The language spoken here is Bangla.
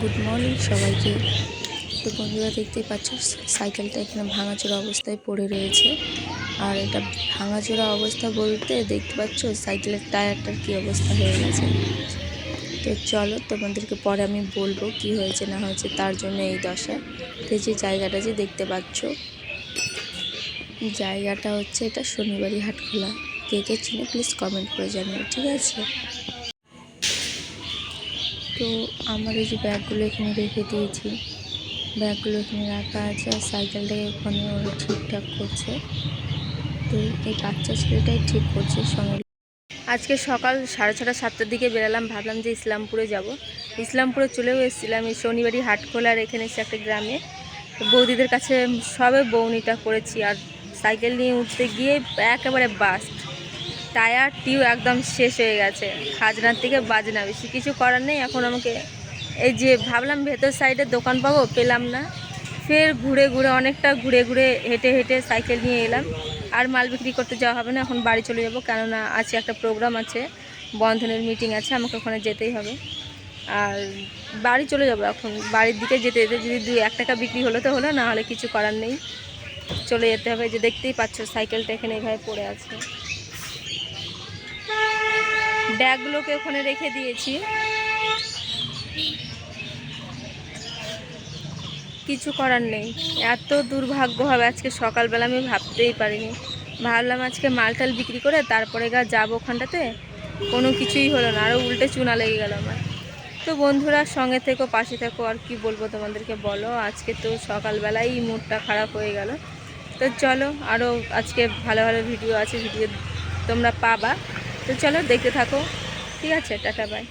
গুড মর্নিং সবাইকে। তো বন্ধুরা, দেখতেই পাচ্ছ সাইকেলটা এখানে ভাঙাচোরা অবস্থায় পড়ে রয়েছে। আর এটা ভাঙাচোরা অবস্থা বলতে দেখতে পাচ্ছ সাইকেলের টায়ারটার কী অবস্থা হয়ে গেছে। তো চলো, তোমাদেরকে পরে আমি বলব কি হয়েছে, না হয়েছে, তার জন্য এই দশা। তো যে জায়গাটা যে দেখতে পাচ্ছ, জায়গাটা হচ্ছে এটা শনিবারই হাটখোলা। কে কে চিনে প্লিজ কমেন্ট করে জানিও, ঠিক আছে? তো আমার এই যে ব্যাগগুলো এখানে রেখে দিয়েছি। ব্যাগগুলো এখানে রাখা আছে আর সাইকেলটাকে ওখানে ওরা ঠিকঠাক করছে। তো এই বাচ্চা ছেলেটাই ঠিক করছে সঙ্গে। আজকে সকাল সাড়ে ছটা, সাতটার দিকে বেরালাম, ভাবলাম যে ইসলামপুরে যাব। ইসলামপুরে চলেও এসেছিলাম, এই শনিবারই হাটখোলার এখানে এসে একটা গ্রামে। বৌদিদের কাছে সবে বৌনিটা করেছি আর সাইকেল নিয়ে উঠতে গিয়ে একেবারে বাস্ট টায়ার টিউ একদম শেষ হয়ে গেছে। খাজনার থেকে বাজনা বেশি। কিছু করার নেই, এখন আমাকে এই যে ভাবলাম ভেতর সাইডে দোকান পাবো, পেলাম না। ফের ঘুরে ঘুরে, অনেকটা ঘুরে ঘুরে হেঁটে হেঁটে সাইকেল নিয়ে এলাম। আর মাল বিক্রি করতে যাওয়া হবে না, এখন বাড়ি চলে যাব। কেননা আছে একটা প্রোগ্রাম আছে, বন্ধনের মিটিং আছে, আমাকে ওখানে যেতেই হবে। আর বাড়ি চলে যাব এখন। বাড়ির দিকে যেতে যেতে যদি দুই এক টাকা বিক্রি হলো তো হলো, না হলে কিছু করার নেই। চলে যেতে হবে। যে দেখতেই পাচ্ছ, সাইকেলটা এখানে এভাবে পড়ে আছে। ব্যাগগুলোকে ওখানে রেখে দিয়েছি। কিছু করার নেই। এত দুর্ভাগ্য হবে আজকে সকালবেলা, আমি ভাবতেই পারিনি। ভাবলাম আজকে মালটাল বিক্রি করে তারপরে গা যাব ওখানটাতে। কোনো কিছুই হলো না আরও উল্টে চুনা লেগে গেল আমার। তো বন্ধুরা, সঙ্গে থেকো, পাশে থেকো, আর কি বলব তোমাদেরকে বলো? আজকে তো সকালবেলাই মুডটা খারাপ হয়ে গেল। তো চলো আরও আজকে ভালো ভালো ভিডিও আছে, ভিডিও তোমরা পাবা। তো চলো দেখতে থাকো। ঠিক আছে টাটা বাই